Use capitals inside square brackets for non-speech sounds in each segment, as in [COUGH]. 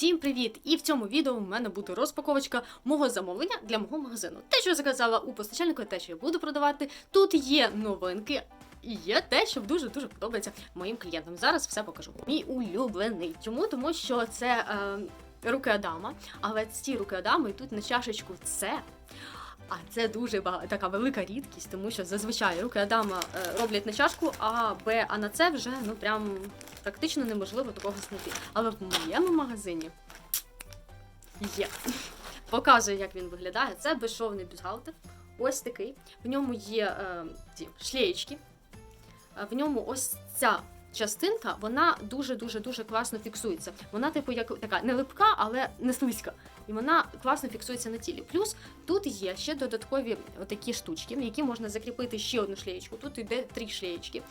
Всім привіт! І в цьому відео в мене буде розпаковочка мого замовлення для мого магазину. Те, що я заказала у постачальника, те, що я буду продавати. Тут є новинки. І є те, що дуже дуже подобається моїм клієнтам. Зараз все покажу. Мій улюблений. Чому? Тому що це е, руки Адама, але ці руки Адама йдуть на чашечку С. А це дуже така велика рідкість, тому що зазвичай руки Адама е, роблять на чашку, а Б, а на це вже ну прям практично неможливо такого знайти. Але в моєму магазині є. Показую, як він виглядає. Це безшовний бюстгальтер. Ось такий. В ньому є е, ці шлеєчки. Е, В ньому ось ця частинка, вона дуже-дуже дуже класно фіксується. Вона, типу, як така не липка, але не слизька. І вона класно фіксується на тілі. Плюс тут є ще додаткові такі штучки, які можна закріпити ще одну шлеєчку. Тут йде три шлеєчки.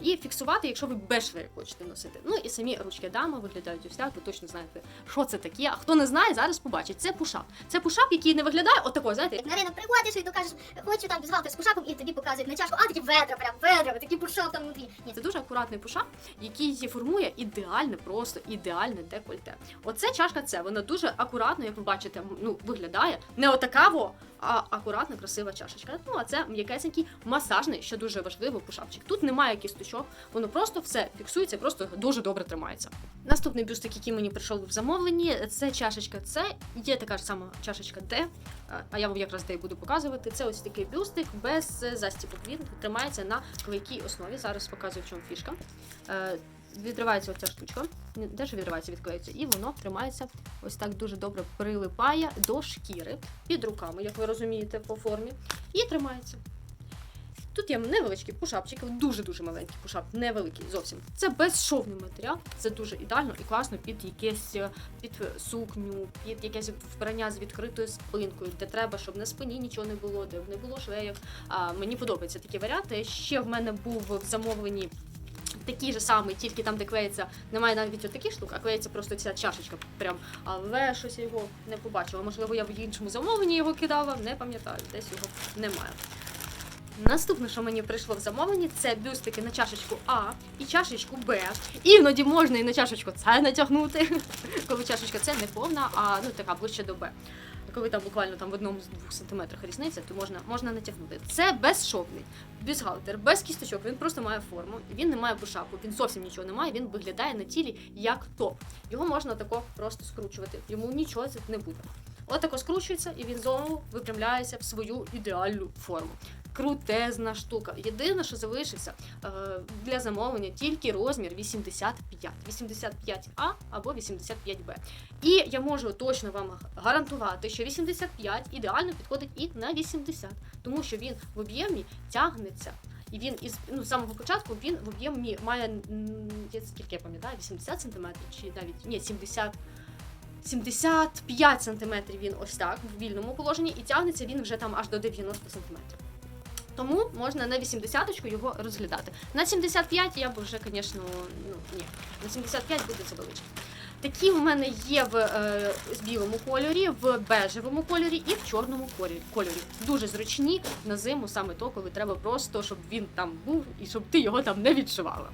І фіксувати, якщо ви без шлеєк хочете носити. Ну і самі ручки дама виглядають ось так, ви точно знаєте, що це таке. А хто не знає, зараз побачить. Це пушап. Це пушап, який не виглядає отако, знаєте, Як на ринок приходиш і то кажеш, хочу там бюстгальтер з пушапом, і тобі показують на чашку, а такі ведра, прям ведра, такі пушап там внутрі. Ні, Це дуже акуратний пушап, який формує ідеальне, просто ідеальне декольте. Оце чашка це, вона дуже акуратно, як ви бачите, ну виглядає не отакаво, а акуратна, красива чашечка. Ну а це м'якесенький масажний, що дуже важливо, пушапчик. Тут немає кісточок, воно просто все фіксується, просто дуже добре тримається. Наступний бюстик, який мені прийшов в замовленні, це чашечка С. Є така ж сама чашечка Д. А я вам якраз де буду показувати. Це ось такий бюстик без застіпок. Він тримається на клейкій основі. Зараз показую, в чому фішка. Відривається оця штучка, де ж відривається, відклеюється, і воно тримається ось так дуже добре прилипає до шкіри під руками, як ви розумієте, по формі, і тримається. Тут є невеличкий пушапчик, дуже-дуже маленький пушап, невеликий зовсім. Це безшовний матеріал, це дуже ідеально і класно під якесь під сукню, під якесь вбрання з відкритою спинкою, де треба, щоб на спині нічого не було, де не було швеїв. Мені подобаються такі варіанти. Ще в мене був в замовленні. Такий же самий, тільки там, де клеїться, немає навіть отаких штук, а клеїться просто ця чашечка. Прям, але щось його не побачила. Можливо, я в іншому замовленні його кидала, не пам'ятаю, десь його немає. Наступне, що мені прийшло в замовленні, це бюстики на чашечку А і чашечку Б. Іноді можна і на чашечку С натягнути, [LAUGHS] коли чашечка С не повна, а ну така ближче до Б. Коли там буквально там в одному з двох сантиметрах різниця, то можна, можна натягнути. Це безшовний бюстгальтер, без кісточок. Він просто має форму. Він не має пушапу, він зовсім нічого не має. Він виглядає на тілі як топ. Його можна тако просто скручувати. Йому нічого не буде. Отако скручується, і він знову випрямляється в свою ідеальну форму. Крутезна штука. Єдине, що залишився е, для замовлення, тільки розмір 85, 85А або 85Б. І я можу точно вам гарантувати, що 85 ідеально підходить і на 80, тому що він в об'ємі тягнеться. І він із ну, з самого початку він в об'ємі має скільки я пам'ятаю, 80 см чи навіть ні, 70 75 см він ось так в вільному положенні, і тягнеться він вже там аж до 90 см. Тому можна на 80 його розглядати. На 75 я б вже, звісно, ну ні. На 75 буде завелички. Такі в мене є в е, білому кольорі, в бежевому кольорі і в чорному кольорі. Дуже зручні на зиму, саме то, коли треба просто, щоб він там був і щоб ти його там не відшивала.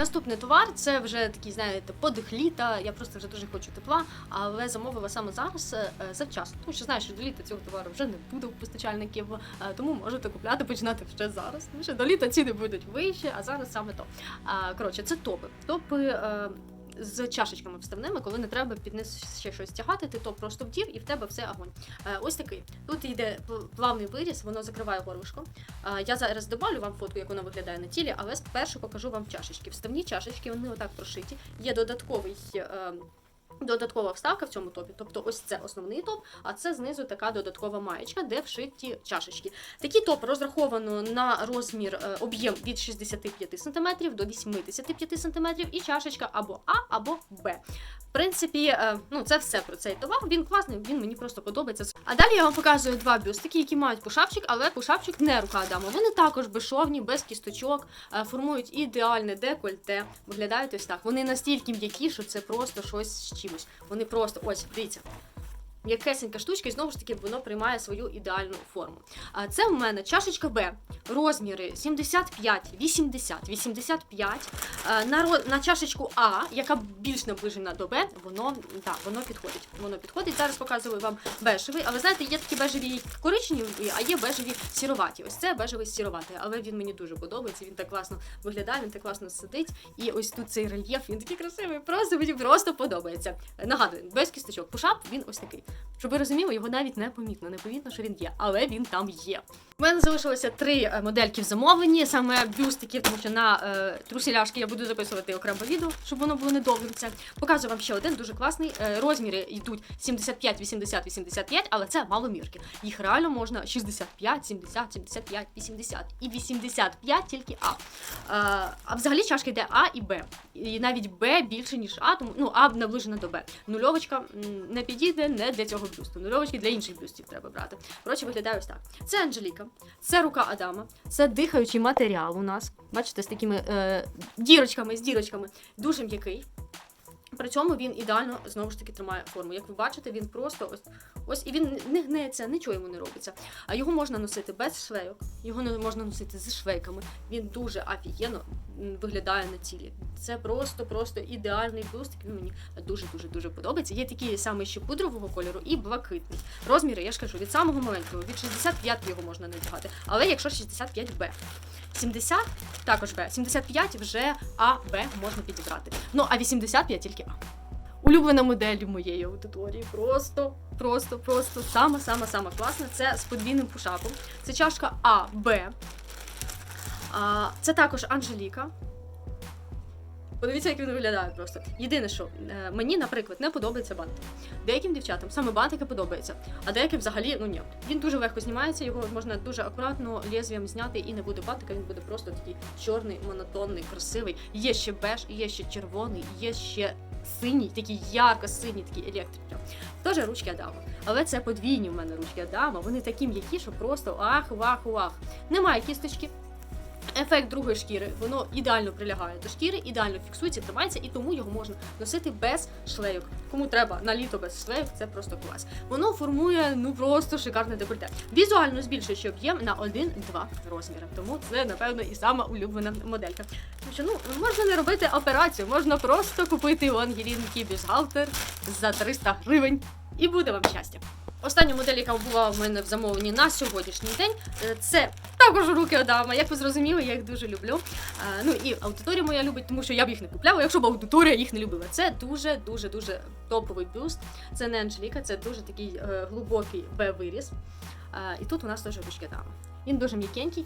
Наступний товар це вже такий, знаєте, подих літа. Я просто вже дуже хочу тепла, але замовила саме зараз е, е, завчасно. Тому що знаю, що до літа цього товару вже не буде у постачальників, е, тому можете купляти, починати вже зараз. Тому що до літа ціни будуть вищі, а зараз саме то. Коротше, це топи. Топи. Е, З чашечками вставними, коли не треба під низ ще щось тягати, ти то просто вдів і в тебе все огонь. Е, ось такий. Тут йде плавний виріз, воно закриває горлышко. Е, я зараз добавлю вам фотку, як воно виглядає на тілі, але спершу покажу вам чашечки. Вставні чашечки, вони отак прошиті. Є додатковий. Додаткова вставка в цьому топі, тобто ось це основний топ, а це знизу така додаткова маєчка, де вшиті чашечки. Такий топ розраховано на розмір е, об'єм від 65 см до 85 см і чашечка або А, або Б. В принципі, е, ну це все про цей товар. Він класний, він мені просто подобається. А далі я вам показую два бюстики, які мають пушапчик, але пушапчик не рука Адама. Вони також безшовні, без кісточок, е, формують ідеальне декольте. Виглядають ось так. Вони настільки м'які, що це просто щось чимось. Вони просто ось дивіться. М'якесенька штучка, і знову ж таки воно приймає свою ідеальну форму. А це в мене чашечка Б, розміри 75, 80, 85. Е, На, на чашечку А, яка більш наближена до Б, воно, да, воно підходить. Воно підходить. Зараз показую вам бежевий. Але знаєте, є такі бежеві коричневі, а є бежеві сіроваті. Ось це бежевий сіроватий, але він мені дуже подобається. Він так класно виглядає, він так класно сидить. І ось тут цей рельєф, він такий красивий, просто мені просто подобається. Нагадую, без кісточок. Пушап він ось такий. Щоб ви розуміли, його навіть не помітно, не помітно, що він є, але він там є. У мене залишилося три е, модельки в замовленні, саме бюстики, тому що на е, трусіляшки я буду записувати окремо відео, щоб воно було недовгим. Це показую вам ще один дуже класний. Е, розміри йдуть 75, 80, 85, але це маломірки. Їх реально можна 65, 70, 75, 80 і 85 тільки А. Е, а взагалі чашки йде А і Б. І навіть Б більше, ніж А, тому ну А наближена до Б. Нульовочка не підійде не для цього бюсту. Нульовочки для інших бюстів треба брати. Коротше, виглядає ось так. Це Анжеліка, це рука Адама, це дихаючий матеріал у нас. Бачите, з такими е, дірочками, з дірочками. Дуже м'який. При цьому він ідеально знову ж таки тримає форму. Як ви бачите, він просто ось ось і він не гнеться, нічого йому не робиться. А його можна носити без швейок, його не можна носити зі швейками. Він дуже офігенно виглядає на тілі. Це просто, просто ідеальний бюст. Він мені дуже дуже подобається. Є такі саме ще пудрового кольору і блакитний. Розміри, я ж кажу, від самого маленького, від 65 його можна надягати. Але якщо 65 Б. 70 також Б. 75 вже А, Б можна підібрати. Ну а 85 тільки Улюблена модель моєї аудиторії. Просто, просто, просто сама, сама, сама класна. Це з подвійним пушапом. Це чашка А, Б. А, це також Анжеліка. Подивіться, як він виглядає просто. Єдине, що е, мені, наприклад, не подобається бантик. Деяким дівчатам саме бантики подобаються, а деяким взагалі ну ні. Він дуже легко знімається, його можна дуже акуратно лезвієм зняти і не буде бантика, він буде просто такий чорний, монотонний, красивий. Є ще беж, є ще червоний, є ще синій, такий ярко-синій, такий електрик. Теж ручки Адама. Але це подвійні в мене ручки Адама. Вони такі м'які, що просто ах, вах, вах. Немає кісточки. Ефект другої шкіри, воно ідеально прилягає до шкіри, ідеально фіксується, тримається, і тому його можна носити без шлейок. Кому треба на літо без шлейок, це просто клас. Воно формує ну просто шикарне декольте. Візуально збільшуючи об'єм на 1-2 розміри. Тому це, напевно, і сама улюблена моделька. Тому що ну можна не робити операцію, можна просто купити у Ангелінки за 300 гривень, і буде вам щастя. Остання модель, яка була в мене в замовленні на сьогоднішній день, е, це також руки Адама. Як ви зрозуміли, я їх дуже люблю. Е, ну і аудиторія моя любить, тому що я б їх не купляла, якщо б аудиторія їх не любила. Це дуже дуже топовий бюст. Це не Анжеліка, це дуже такий е, глибокий В-виріс. І тут у нас теж ручки Адама. Він дуже м'якенький,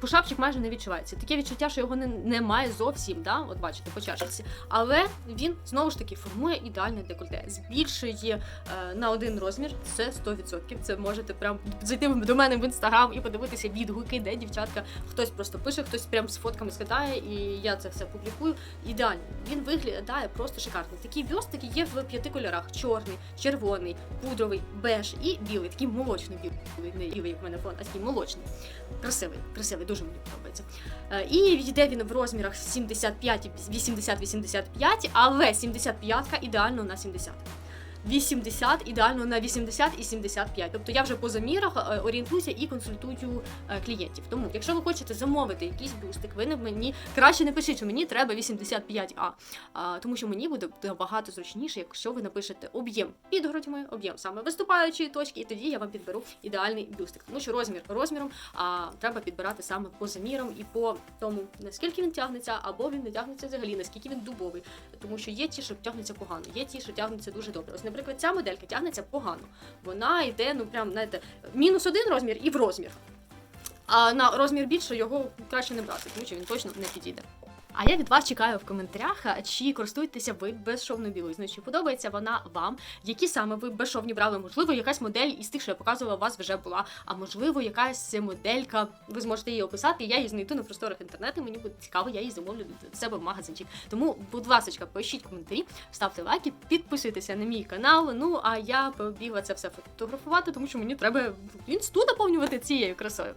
пушапчик майже не відчувається. Таке відчуття, що його не, немає зовсім, да? от бачите, по чашечці. Але він знову ж таки формує ідеальне декольте. Збільшує е, на один розмір, це 100%. Це можете прям зайти до мене в інстаграм і подивитися відгуки, де дівчатка хтось просто пише, хтось прям з фотками скидає, і я це все публікую. Ідеально. Він виглядає просто шикарно. Такі бюстики є в п'яти кольорах: чорний, червоний, пудровий, беж і білий, такий молочний білий, не білий, як в мене фон, а такий молочний. Красивий, красивий, дуже мені подобається. Е, І йде він в розмірах 75 і 80-85, але 75 ідеально на 70. 80 ідеально на 80 і 75. Тобто я вже по замірах е, орієнтуюся і консультую е, клієнтів. Тому, якщо ви хочете замовити якийсь бюстик, ви не мені краще не пишіть, що мені треба 85А, а, тому що мені буде набагато зручніше, якщо ви напишете об'єм під грудьми, об'єм саме виступаючої точки, і тоді я вам підберу ідеальний бюстик. Тому що розмір розміром, а треба підбирати саме по замірам і по тому, наскільки він тягнеться, або він не тягнеться взагалі, наскільки він дубовий. Тому що є ті, що тягнуться погано, є ті, що тягнуться дуже добре. Ось, наприклад, ця моделька тягнеться погано. Вона йде, ну прям знаєте, мінус один розмір і в розмір. А на розмір більше його краще не брати, тому що він точно не підійде. А я від вас чекаю в коментарях, чи користуєтеся ви безшовною білизною, чи подобається вона вам, які саме ви безшовні брали, можливо, якась модель із тих, що я показувала, у вас вже була, а можливо, якась моделька, ви зможете її описати, я її знайду на просторах інтернету, мені буде цікаво, я її замовлю до себе в магазинчик. Тому, будь ласка, пишіть коментарі, ставте лайки, підписуйтеся на мій канал. Ну а я побігла це все фотографувати, тому що мені треба інсту наповнювати цією красою.